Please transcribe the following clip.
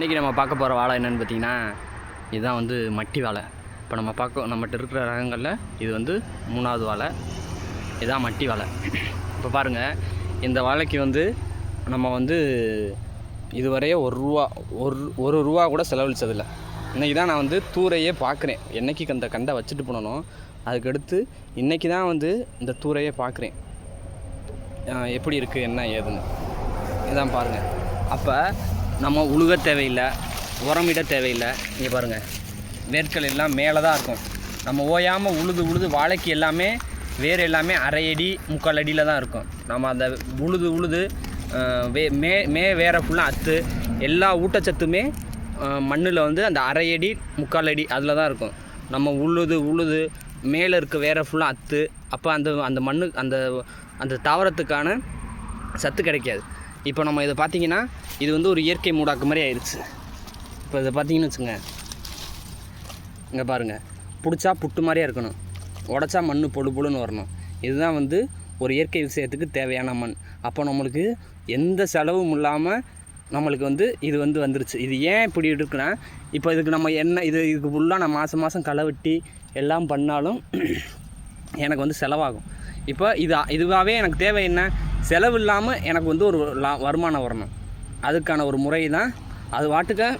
இன்றைக்கி நம்ம பார்க்க போகிற வாழை என்னென்னு பார்த்தீங்கன்னா இதுதான் வந்து மட்டி வாழை. இப்போ நம்ம பார்க்க நம்மகிட்ட இருக்கிற ரகங்களில் இது வந்து மூணாவது வாழை. இதுதான் மட்டி வாழை. இப்போ பாருங்கள் இந்த வாழைக்கு வந்து நம்ம வந்து இதுவரையே ஒரு ரூபா ஒரு ஒரு ரூபா கூட செலவழிச்சதில்லை. இன்றைக்கி தான் நான் வந்து தூரையே பார்க்குறேன். என்னைக்கு அந்த கண்டை வச்சுட்டு போனோம் அதுக்கடுத்து இன்றைக்கி தான் வந்து இந்த தூரையே பார்க்குறேன். எப்படி இருக்குது என்ன ஏதுன்னு. இதான் பாருங்கள் அப்போ நம்ம உழுக தேவையில்லை உரமிட தேவையில்லை. இங்கே பாருங்கள் வேர்கள் எல்லாம் மேலே தான் இருக்கும். நம்ம ஓயாமல் உழுது உழுது வாழைக்கு எல்லாமே வேர் எல்லாமே அரை அடி முக்கால் அடியில் தான் இருக்கும். நம்ம அந்த உழுது உழுது வே மே மே வேற ஃபுல்லாக அத்து எல்லா ஊட்டச்சத்துமே மண்ணில் வந்து அந்த அரை அடி முக்கால் அடி அதில் தான் இருக்கும். நம்ம உழுது உழுது மேலே இருக்க வேற ஃபுல்லாக அத்து அப்போ அந்த அந்த மண்ணு அந்த அந்த தாவரத்துக்கான சத்து கிடைக்காது. இப்போ நம்ம இதை பார்த்தீங்கன்னா இது வந்து ஒரு இயற்கை மூடாக்கு மாதிரி ஆயிடுச்சு இப்போ இதை பார்த்தீங்கன்னு வச்சுங்க இங்கே பாருங்கள் பிடிச்சா புட்டு மாதிரியே இருக்கணும். உடச்சா மண் பொழு பொழுன்னு வரணும். இதுதான் வந்து ஒரு இயற்கை விஷயத்துக்கு தேவையான மண். அப்போ நம்மளுக்கு எந்த செலவும் இல்லாமல் நம்மளுக்கு வந்து இது வந்து வந்துருச்சு. இது ஏன் இப்படி இருக்குன்னா இப்போ இதுக்கு நம்ம என்ன இது இதுக்கு ஃபுல்லாக நான் மாதம் மாதம் களை வெட்டி எல்லாம் பண்ணாலும் எனக்கு வந்து செலவாகும். இப்போ இது இதுவாகவே எனக்கு தேவை என்ன? செலவு இல்லாமல் எனக்கு வந்து ஒரு லா வருமானம் வரணும். அதுக்கான ஒரு முறை தான் அது வாட்டுக்க